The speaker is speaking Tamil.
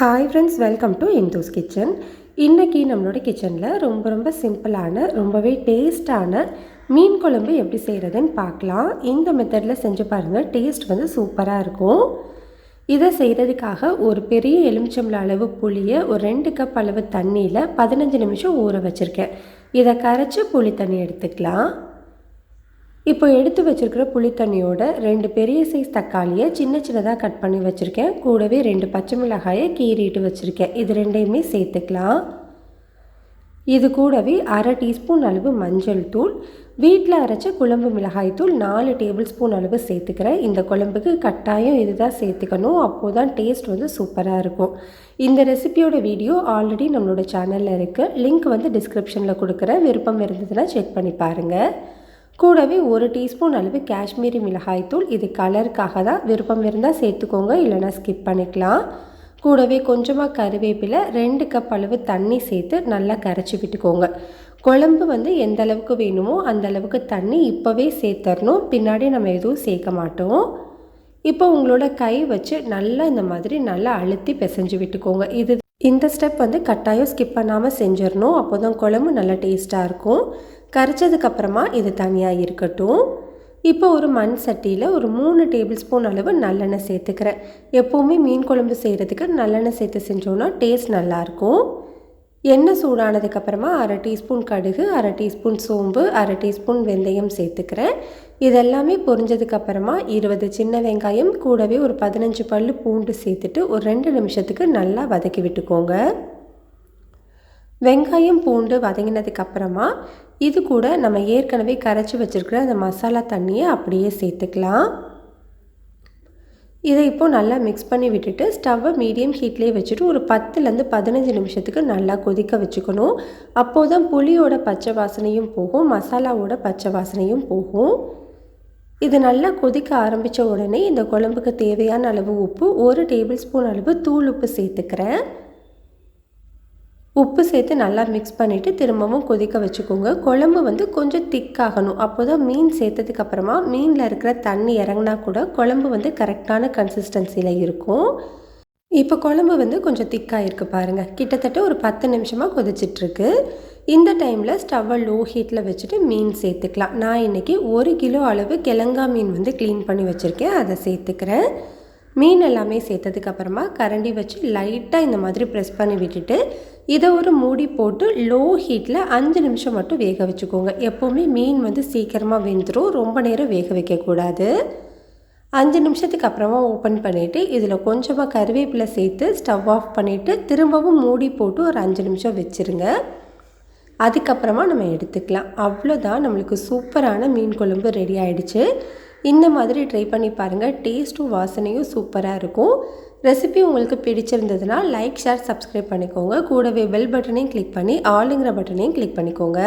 Hi friends welcome to Indhu's kitchen இன்றைக்கி நம்மளோட கிச்சனில் ரொம்ப ரொம்ப சிம்பிளான ரொம்பவே டேஸ்டான மீன் குழம்பு எப்படி செய்கிறதுன்னு பார்க்கலாம். இந்த மெத்தடில் செஞ்சு பாருங்கள் டேஸ்ட் வந்து சூப்பராக இருக்கும். இதை செய்கிறதுக்காக ஒரு பெரிய எலுமிச்சம்பள அளவு புளியை ஒரு ரெண்டு கப் அளவு தண்ணியில் பதினஞ்சு நிமிஷம் ஊற வச்சுருக்கேன். இதை கரைச்சி புளி தண்ணி எடுத்துக்கலாம். இப்போ எடுத்து வச்சுருக்கிற புளி தண்ணியோட ரெண்டு பெரிய சைஸ் தக்காளியை சின்ன சின்னதாக கட் பண்ணி வச்சுருக்கேன். கூடவே ரெண்டு பச்சை மிளகாயை கீறிட்டு வச்சுருக்கேன். இது ரெண்டையுமே சேர்த்துக்கலாம். இது கூடவே அரை டீஸ்பூன் அளவு மஞ்சள் தூள் வீட்டில் அரைச்ச குழம்பு மிளகாய் தூள் நாலு டேபிள் ஸ்பூன் அளவு சேர்த்துக்கிறேன். இந்த குழம்புக்கு கட்டாயம் இதுதான் சேர்த்துக்கணும். அப்போது தான் டேஸ்ட் வந்து சூப்பராக இருக்கும். இந்த ரெசிபியோட வீடியோ ஆல்ரெடி நம்மளோட சேனலில் இருக்குது லிங்க் வந்து டிஸ்கிரிப்ஷனில் கொடுக்குறேன். விருப்பம் இருந்ததுன்னா செக் பண்ணி பாருங்கள் கூடவே ஒரு டீஸ்பூன் அளவு காஷ்மீரி மிளகாய்த்தூள் இது கலருக்காக தான் விருப்பம் இருந்தால் சேர்த்துக்கோங்க இல்லைனா ஸ்கிப் பண்ணிக்கலாம். கூடவே கொஞ்சமாக கருவேப்பிலை ரெண்டு கப் அளவு தண்ணி சேர்த்து நல்லா கரைச்சி விட்டுக்கோங்க. குழம்பு வந்து எந்த அளவுக்கு வேணுமோ அந்த அளவுக்கு தண்ணி இப்போவே சேர்த்தரணும். பின்னாடி நம்ம எதுவும் சேர்க்க மாட்டோம். இப்போ உங்களோட கை வச்சு நல்லா இந்த மாதிரி நல்லா அழுத்தி பிசைஞ்சு விட்டுக்கோங்க. இது இந்த ஸ்டெப் வந்து கட்டாயம் ஸ்கிப் பண்ணாமல் செஞ்சிடணும். அப்போ தான் குழம்பு நல்லா டேஸ்ட்டாக இருக்கும். கரைச்சதுக்கப்புறமா இது தனியாக இருக்கட்டும். இப்போ ஒரு மண் சட்டியில் ஒரு மூணு டேபிள் ஸ்பூன் அளவு நல்லெண்ணெய் சேர்த்துக்கிறேன். எப்போவுமே மீன் குழம்பு செய்கிறதுக்கு நல்லெண்ணெய் சேர்த்து செஞ்சோன்னா டேஸ்ட் நல்லாயிருக்கும் எண்ணெய் சூடானதுக்கப்புறமா அரை டீஸ்பூன் கடுகு அரை டீஸ்பூன் சோம்பு அரை டீஸ்பூன் வெந்தயம் சேர்த்துக்கிறேன். இதெல்லாமே பொரிஞ்சதுக்கப்புறமா இருபது சின்ன வெங்காயம் கூடவே ஒரு பதினஞ்சு பல் பூண்டு சேர்த்துட்டு ஒரு ரெண்டு நிமிஷத்துக்கு நல்லா வதக்கி விட்டுக்கோங்க. வெங்காயம் பூண்டு வதங்கினதுக்கப்புறமா இது கூட நம்ம ஏற்கனவே கரைச்சி வச்சுருக்கிற அந்த மசாலா தண்ணியை அப்படியே சேர்த்துக்கலாம். இதை இப்போது நல்லா மிக்ஸ் பண்ணி விட்டுட்டு ஸ்டவ்வை மீடியம் ஹீட்லேயே வச்சுட்டு ஒரு பத்துலேருந்து பதினஞ்சு நிமிஷத்துக்கு நல்லா கொதிக்க வச்சுக்கணும். அப்போது தான் புளியோட பச்சை வாசனையும் போகும் மசாலாவோட பச்சை வாசனையும் போகும். இது நல்லா கொதிக்க ஆரம்பித்த உடனே இந்த குழம்புக்கு தேவையான அளவு உப்பு ஒரு டேபிள் ஸ்பூன் அளவு தூள் உப்பு சேர்த்துக்கிறேன். உப்பு சேர்த்து நல்லா மிக்ஸ் பண்ணிவிட்டு திரும்பவும் கொதிக்க வச்சுக்கோங்க. குழம்பு வந்து கொஞ்சம் திக்காகணும் அப்போ தான் மீன் சேர்த்ததுக்கப்புறமா மீனில் இருக்கிற தண்ணி இறங்கினா கூட குழம்பு வந்து கரெக்டான கன்சிஸ்டன்சியில் இருக்கும். இப்போ குழம்பு வந்து கொஞ்சம் திக்காக இருக்குது பாருங்கள் கிட்டத்தட்ட ஒரு பத்து நிமிஷமாக கொதிச்சிட்ருக்கு. இந்த டைமில் ஸ்டவ்வை லோ ஹீட்டில் வச்சுட்டு மீன் சேர்த்துக்கலாம். நான் இன்றைக்கி ஒரு கிலோ அளவு கிழங்கா மீன் வந்து க்ளீன் பண்ணி வச்சுருக்கேன். அதை சேர்த்துக்கிறேன். மீன் எல்லாமே சேர்த்ததுக்கப்புறமா கரண்டி வச்சு லைட்டாக இந்த மாதிரி ப்ரெஸ் பண்ணி விட்டுட்டு இதை ஒரு மூடி போட்டு லோ ஹீட்டில் அஞ்சு நிமிஷம் மட்டும் வேக வச்சுக்கோங்க. எப்போவுமே மீன் வந்து சீக்கிரமாக வெந்துடும் ரொம்ப நேரம் வேக வைக்கக்கூடாது அஞ்சு நிமிஷத்துக்கு அப்புறமா ஓப்பன் பண்ணிவிட்டு இதில் கொஞ்சமாக கருவேப்பிலை சேர்த்து ஸ்டவ் ஆஃப் பண்ணிவிட்டு திரும்பவும் மூடி போட்டு ஒரு அஞ்சு நிமிஷம் வச்சுருங்க. அதுக்கப்புறமா நம்ம எடுத்துக்கலாம். அவ்வளோதான் நம்மளுக்கு சூப்பரான மீன் குழம்பு ரெடி ஆகிடுச்சு இந்த மாதிரி ட்ரை பண்ணி பாருங்கள் டேஸ்ட்டும் வாசனையும் சூப்பராக இருக்கும். ரெசிபி உங்களுக்கு பிடிச்சிருந்ததுன்னா லைக் ஷேர் சப்ஸ்கிரைப் பண்ணிக்கோங்க. கூடவே பெல் பட்டனையும் கிளிக் பண்ணி ஆளுங்கிற பட்டனையும் கிளிக் பண்ணிக்கோங்க.